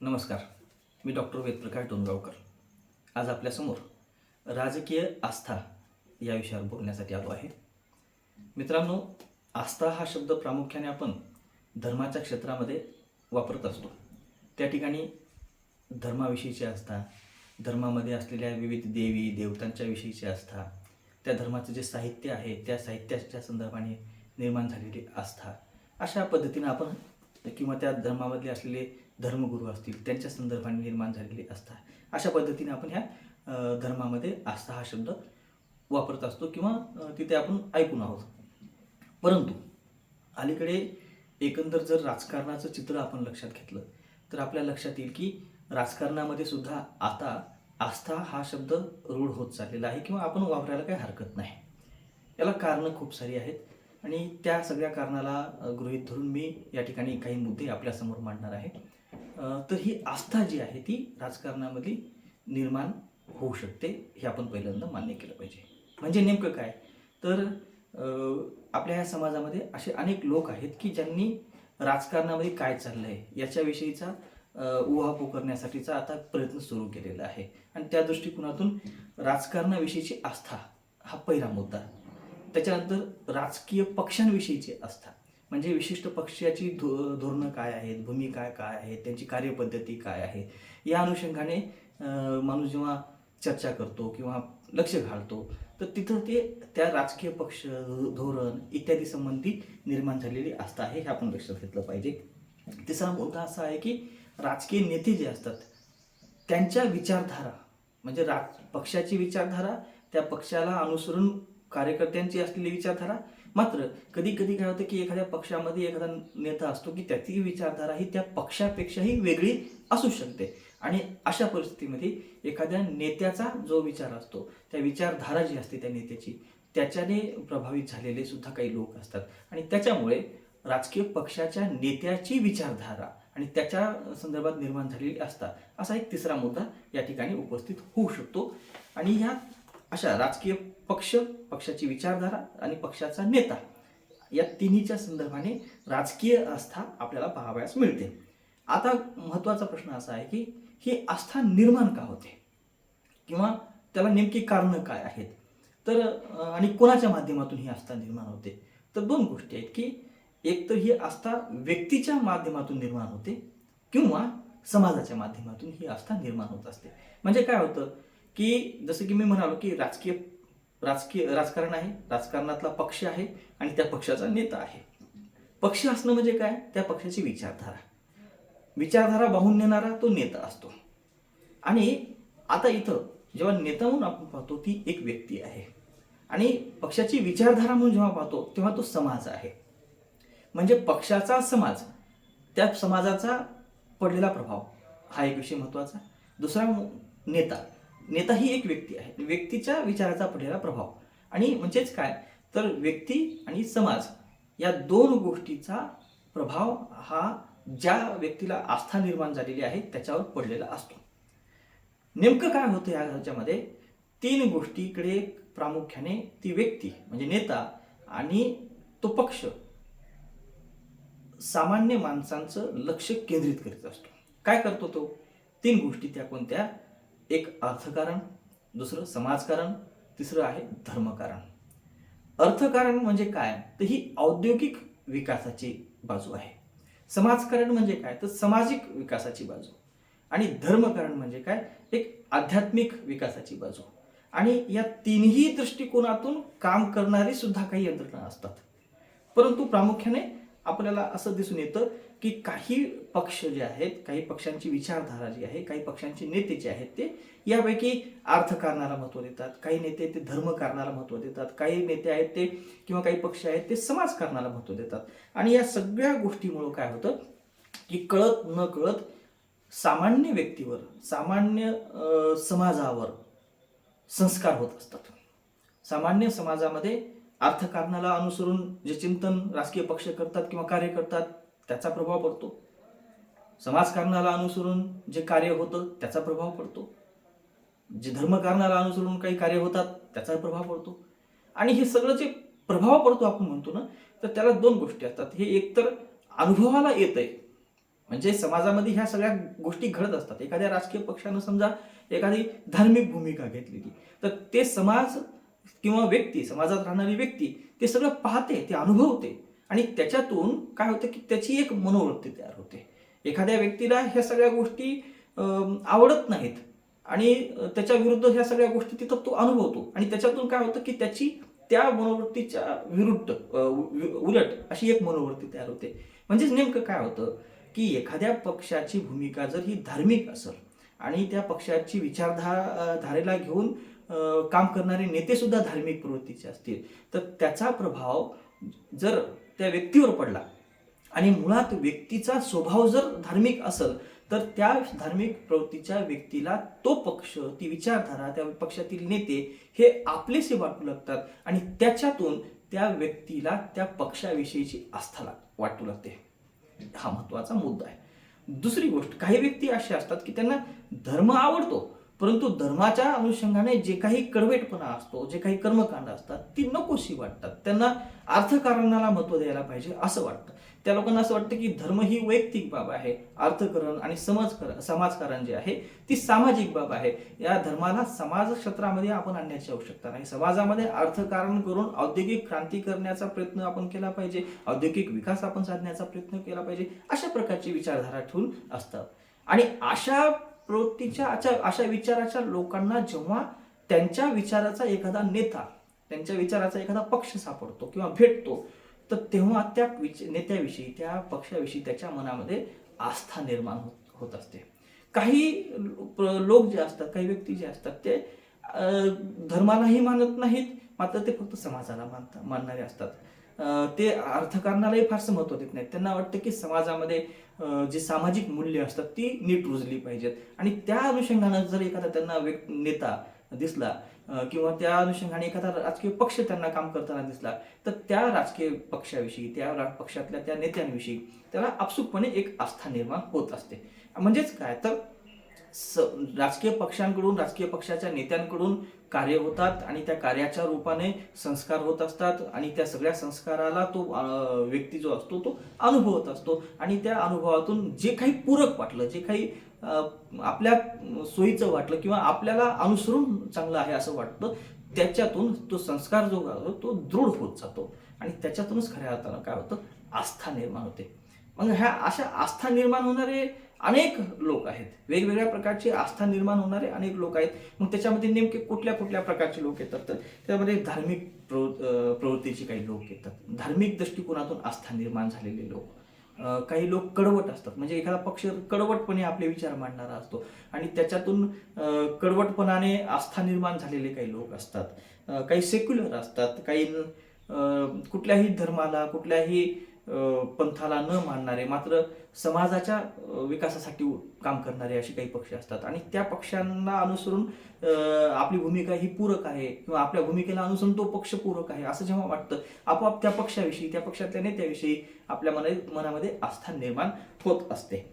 नमस्कार. मी डॉक्टर वेदप्रकाश डोंगावकर आज आपल्यासमोर राजकीय आस्था या विषयावर बोलण्यासाठी आलो आहे. मित्रांनो आस्था हा शब्द प्रामुख्याने आपण धर्माच्या क्षेत्रामध्ये वापरत असतो. त्या ठिकाणी धर्माविषयीची आस्था धर्मामध्ये असलेल्या विविध देवी देवतांच्या विषयीची आस्था त्या धर्माचं जे साहित्य आहे त्या साहित्याच्या संदर्भाने निर्माण झालेली आस्था अशा पद्धतीनं आपण किंवा त्या धर्मामधले असलेले धर्मगुरू असतील त्यांच्या संदर्भाने निर्माण झालेली आस्था. अशा पद्धतीने आपण ह्या धर्मामध्ये आस्था हा शब्द वापरत असतो किंवा तिथे आपण ऐकून आहोत. परंतु अलीकडे एकंदर जर राजकारणाचं चित्र आपण लक्षात घेतलं तर आपल्या लक्षात येईल की राजकारणामध्ये सुद्धा आता आस्था हा शब्द रूढ होत चाललेला आहे किंवा आपण वापरायला काही हरकत नाही. याला कारणं खूप सारी आहेत आणि त्या सगळ्या कारणाला गृहीत धरून मी या ठिकाणी काही मुद्दे आपल्यासमोर मांडणार आहे. तर ही आस्था जी आहे ती राजकारणामध्ये निर्माण होऊ शकते हे आपण पहिल्यांदा मान्य केलं पाहिजे. म्हणजे नेमकं काय? तर आपल्या ह्या समाजामध्ये असे अनेक लोक आहेत की ज्यांनी राजकारणामध्ये काय चाललं आहे याच्याविषयीचा उहापोह करण्यासाठीचा आता प्रयत्न सुरू केलेला आहे. आणि त्या दृष्टिकोनातून राजकारणाविषयीची आस्था हा पहिला मुद्दा. त्याच्यानंतर राजकीय पक्षांविषयीची आस्था. म्हणजे विशिष्ट पक्षाची धो धोरणं काय आहेत भूमिका काय आहे त्यांची कार्यपद्धती काय आहे या अनुषंगाने माणूस जेव्हा चर्चा करतो किंवा लक्ष घालतो तर तिथं ते त्या राजकीय पक्ष धोरण इत्यादी संबंधी निर्माण झालेली आस्था आहे हे आपण लक्षात घेतलं पाहिजे. तिसरा मुद्दा असा आहे की राजकीय नेते जे असतात त्यांच्या विचारधारा म्हणजे राज पक्षाची विचारधारा त्या पक्षाला अनुसरून कार्यकर्त्यांची असलेली विचारधारा मात्र कधी कधी काय होतं की एखाद्या पक्षामध्ये एखादा नेता असतो की त्याची विचारधारा ही त्या पक्षापेक्षाही वेगळी असू शकते. आणि अशा परिस्थितीमध्ये एखाद्या नेत्याचा जो विचार असतो त्या विचारधारा जी असते त्या नेत्याची त्याच्याने प्रभावित झालेले सुद्धा काही लोक असतात. आणि त्याच्यामुळे राजकीय पक्षाच्या नेत्याची विचारधारा आणि त्याच्या संदर्भात निर्माण झालेली असतात. असा एक तिसरा मुद्दा या ठिकाणी उपस्थित होऊ शकतो. आणि ह्या अशा राजकीय पक्ष पक्षाची विचारधारा आणि पक्षाचा नेता या तिन्हीच्या संदर्भाने राजकीय आस्था आपल्याला पाहावयास मिळते. आता महत्त्वाचा प्रश्न असा आहे की ही आस्था निर्माण का होते? किंवा त्याला नेमकी कारणं काय आहेत? तर आणि कोणाच्या माध्यमातून ही आस्था निर्माण होते? तर दोन गोष्टी आहेत की एक तर ही आस्था व्यक्तीच्या माध्यमातून निर्माण होते किंवा समाजाच्या माध्यमातून ही आस्था निर्माण होत असते. म्हणजे काय होतं? की जसं की मी म्हणालो की राजकीय राजकीय राजकारण आहे राजकारणातला पक्ष आहे आणि त्या पक्षाचा नेता आहे. पक्ष असणं म्हणजे काय? त्या पक्षाची विचारधारा. विचारधारा वाहून नेणारा तो नेता असतो. आणि आता इथं जेव्हा नेता म्हणून आपण पाहतो ती एक व्यक्ती आहे. आणि पक्षाची विचारधारा म्हणून जेव्हा पाहतो तेव्हा तो समाज आहे. म्हणजे पक्षाचा समाज त्या समाजाचा पडलेला प्रभाव हा एक विषय महत्त्वाचा. दुसरा नेता. नेता ही एक व्यक्ती आहे. व्यक्तीच्या विचाराचा पडलेला प्रभाव. आणि म्हणजेच काय? तर व्यक्ती आणि समाज या दोन गोष्टीचा प्रभाव हा ज्या व्यक्तीला आस्था निर्माण झालेली आहे त्याच्यावर पडलेला असतो. नेमकं काय होतं या ह्याच्यामध्ये? तीन गोष्टीकडे प्रामुख्याने ती व्यक्ती म्हणजे नेता आणि तो पक्ष सामान्य माणसांचं लक्ष केंद्रित करीत असतो. काय करतो तो? तीन गोष्टी त्या कोणत्या? एक अर्थकारण दुसरं समाजकारण तिसरं आहे धर्मकारण. अर्थकारण म्हणजे काय? तर ही औद्योगिक विकासाची बाजू आहे. समाजकारण म्हणजे काय? तर सामाजिक विकासाची बाजू. आणि धर्मकारण म्हणजे काय? एक आध्यात्मिक विकासाची बाजू. आणि या तिन्ही दृष्टिकोनातून काम करणारी सुद्धा काही यंत्रणा असतात. परंतु प्रामुख्याने आपल्याला असं दिसून येतं की काही पक्ष जे आहेत काही पक्षांची विचारधारा जी आहे काही पक्षांचे नेते जे आहेत ते यापैकी अर्थकारणाला महत्त्व देतात काही नेते ते धर्मकारणाला महत्त्व देतात काही नेते आहेत ते किंवा काही पक्ष आहेत ते समाजकारणाला महत्त्व देतात. आणि या सगळ्या गोष्टीमुळं काय होतं की कळत न कळत सामान्य व्यक्तीवर सामान्य समाजावर संस्कार होत असतात. सामान्य समाजामध्ये अर्थकारणाला अनुसरून जे चिंतन राजकीय पक्ष करतात किंवा कार्य करतात त्याचा प्रभाव पडतो. समाजकारणाला अनुसरून जे कार्य होतं त्याचा प्रभाव पडतो. जे धर्मकारणाला अनुसरून काही कार्य होतात त्याचा प्रभाव पडतो. आणि हे सगळं जे प्रभाव पडतो आपण म्हणतो ना तर त्याला दोन गोष्टी असतात. हे एकतर अनुभवाला येत आहे म्हणजे समाजामध्ये ह्या सगळ्या गोष्टी घडत असतात. एखाद्या राजकीय पक्षानं समजा एखादी धार्मिक भूमिका घेतलेली तर ते समाज किंवा व्यक्ती समाजात राहणारी व्यक्ती ते सगळं पाहते ते अनुभवते. आणि त्याच्यातून काय होतं की त्याची एक मनोवृत्ती तयार होते. एखाद्या व्यक्तीला ह्या सगळ्या गोष्टी आवडत नाहीत आणि त्याच्या विरुद्ध ह्या सगळ्या गोष्टी तिथं तो अनुभवतो. आणि त्याच्यातून काय होतं की त्याची त्या मनोवृत्तीच्या विरुद्ध उलट अशी एक मनोवृत्ती तयार होते. म्हणजेच नेमकं काय होतं की एखाद्या पक्षाची भूमिका जर ही धार्मिक असेल आणि त्या पक्षाची विचारधारा धारेला घेऊन काम करणारे नेतेसुद्धा धार्मिक प्रवृत्तीचे असतील तर त्याचा प्रभाव जर त्या व्यक्तीवर पडला. आणि मुळात व्यक्तीचा स्वभाव जर धार्मिक असेल तर त्या धार्मिक प्रवृत्तीच्या व्यक्तीला तो पक्ष ती विचारधारा त्या पक्षातील नेते हे आपलेसे वाटू लागतात आणि त्याच्यातून त्या व्यक्तीला त्या पक्षाविषयीची आस्था लाग- वाटू लागते. हा महत्त्वाचा मुद्दा आहे. दुसरी गोष्ट काही व्यक्ती अशा असतात की त्यांना धर्म आवडतो. परंतु धर्माच्या अनुषंगाने जे काही कडवेटपणा असतो जे काही कर्मकांड असतात ती नकोशी वाटतात. त्यांना अर्थकारणाला महत्त्व द्यायला पाहिजे असं वाटतं. त्या लोकांना असं वाटतं की धर्म ही वैयक्तिक बाब आहे. अर्थकरण आणि समाजकरण समाजकारण जे आहे ती सामाजिक बाब आहे. या धर्माला समाज क्षेत्रामध्ये आपण आणण्याची आवश्यकता नाही. समाजामध्ये अर्थकारण करून औद्योगिक क्रांती करण्याचा प्रयत्न आपण केला पाहिजे. औद्योगिक विकास आपण साधण्याचा प्रयत्न केला पाहिजे. अशा प्रकारची विचारधारा ठेवून असतात. आणि अशा प्रवृत्तीच्या अशा अशा विचाराच्या लोकांना जेव्हा त्यांच्या विचाराचा एखादा नेता त्यांच्या विचाराचा एखादा पक्ष सापडतो किंवा भेटतो तर तेव्हा त्या विच नेत्याविषयी त्या पक्षाविषयी त्याच्या मनामध्ये आस्था निर्माण होत होत असते. काही लोक जे असतात काही व्यक्ती जे असतात ते धर्मालाही मानत नाहीत मात्र ते फक्त समाजाला मानता मानणारे असतात. ते अर्थकारणालाही फारसं महत्त्व देत नाहीत. त्यांना वाटतं की समाजामध्ये जी सामाजिक मूल्य असतात ती नीट रुजली पाहिजेत. आणि त्या अनुषंगानं जर एखादा त्यांना व्यक् नेता दिसला किंवा त्या अनुषंगाने एखादा राजकीय पक्ष त्यांना काम करताना दिसला तर त्या राजकीय पक्षाविषयी त्या पक्षातल्या त्या नेत्यांविषयी त्याला आपसुकपणे एक आस्था निर्माण होत असते. म्हणजेच काय? तर स राजकीय पक्षांकडून राजकीय पक्षाच्या नेत्यांकडून कार्य होतात आणि त्या कार्याच्या रूपाने संस्कार होत असतात आणि त्या सगळ्या संस्काराला तो व्यक्ती जो असतो तो अनुभवत असतो. आणि त्या अनुभवातून जे काही पूरक वाटलं जे काही आपल्या सोयीचं वाटलं किंवा आपल्याला अनुसरून चांगलं आहे असं वाटतं त्याच्यातून तो संस्कार जो असतो तो दृढ होत जातो. आणि त्याच्यातूनच खऱ्या अर्थानं काय होतं? आस्था निर्माण होते. मग ह्या अशा आस्था निर्माण होणारे अनेक लोक आहेत. वेगवेगळ्या प्रकारची आस्था निर्माण होणारे अनेक लोक आहेत. मग त्याच्यामध्ये नेमके कुठल्या कुठल्या प्रकारचे लोक येतात? तर त्यामध्ये धार्मिक प्रवृ प्रवृत्तीचे काही लोक येतात. धार्मिक दृष्टिकोनातून आस्था निर्माण झालेले लोक. काही लोक कडवट असतात. म्हणजे एखादा पक्ष कडवटपणे आपले विचार मांडणारा असतो. आणि त्याच्यातून कडवटपणाने आस्था निर्माण झालेले काही लोक असतात. काही सेक्युलर असतात. काही कुठल्याही धर्माला कुठल्याही पंथाला न मानणारे मात्र समाजाच्या विकासासाठी काम करणारे असे काही पक्ष असतात. आणि त्या पक्षांना अनुसरून आपली भूमिका ही पूरक आहे किंवा आपल्या भूमिकेला अनुसरून तो पक्ष पूरक आहे असं जेव्हा वाटतं आपोआप त्या पक्षाविषयी त्या पक्षातल्या नेत्याविषयी आपल्या मना मनामध्ये आस्था निर्माण होत असते.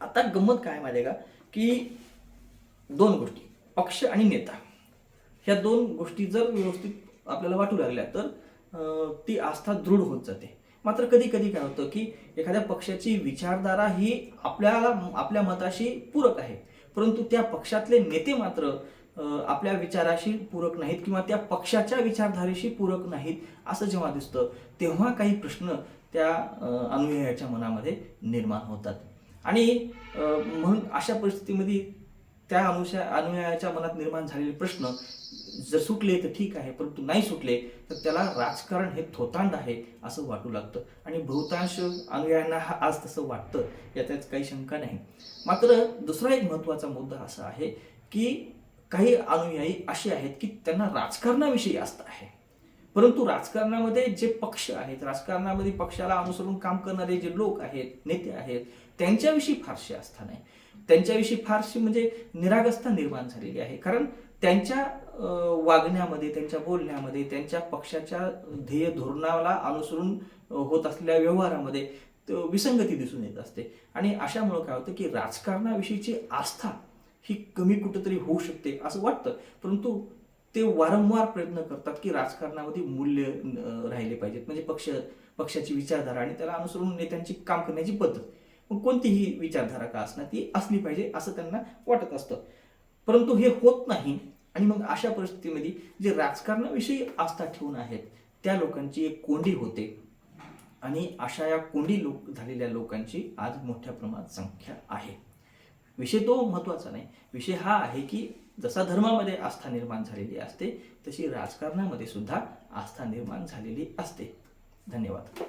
आता गंमत काय माहिती आहे का? की दोन गोष्टी पक्ष आणि नेता. ह्या दोन गोष्टी जर व्यवस्थित आपल्याला वाटू लागल्या तर ती आस्था दृढ होत जाते. मात्र कधी कधी काय होतं की एखाद्या पक्षाची विचारधारा ही आपल्याला आपल्या मताशी पूरक आहे. परंतु त्या पक्षातले नेते मात्र आपल्या विचाराशी पूरक नाहीत किंवा त्या पक्षाच्या विचारधारेशी पूरक नाहीत असं जेव्हा दिसतं तेव्हा काही प्रश्न त्या अनुयायाच्या मनामध्ये निर्माण होतात. आणि म्हणून अशा परिस्थितीमध्ये त्या अनुषया अनुयायाच्या मनात निर्माण झालेले प्रश्न जर सुटले तर ठीक आहे परंतु नाही सुटले तर त्याला राजकारण हे थोतांड आहे असं वाटू लागतं. आणि बहुतांश अनुयायांना हा आज तसं वाटतं याच्यात काही शंका नाही. मात्र दुसरा एक महत्त्वाचा मुद्दा असा आहे की काही अनुयायी असे आहेत की त्यांना राजकारणाविषयी आस्था आहे. परंतु राजकारणामध्ये जे पक्ष आहेत राजकारणामध्ये पक्षाला अनुसरून काम करणारे जे लोक आहेत नेते आहेत त्यांच्याविषयी फारशी आस्था नाही. त्यांच्याविषयी फारशी म्हणजे निरागस्ता निर्माण झालेली आहे. कारण त्यांच्या वागण्यामध्ये त्यांच्या बोलण्यामध्ये त्यांच्या पक्षाच्या ध्येय धोरणाला अनुसरून होत असलेल्या व्यवहारामध्ये विसंगती दिसून येत असते. आणि अशामुळं काय होतं की राजकारणाविषयीची आस्था ही कमी कुठंतरी होऊ शकते असं वाटतं. परंतु ते वारंवार प्रयत्न करतात की राजकारणामध्ये मूल्य राहिले पाहिजेत. म्हणजे पक्ष पक्षाची विचारधारा आणि त्याला अनुसरून नेत्यांची काम करण्याची पद्धत. मग कोणतीही विचारधारा का असणार? ती असली पाहिजे असं त्यांना वाटत असतं. परंतु हे होत नाही आणि मग अशा परिस्थितीमध्ये जे राजकारणाविषयी आस्था ठेवून आहेत त्या लोकांची एक कोंडी होते. आणि अशा या कोंडी लोक झालेल्या लोकांची आज मोठ्या प्रमाणात संख्या आहे. विषय तो महत्त्वाचा नाही. विषय हा आहे की जसा धर्मामध्ये आस्था निर्माण झालेली असते तशी राजकारणामध्ये सुद्धा आस्था निर्माण झालेली असते. धन्यवाद.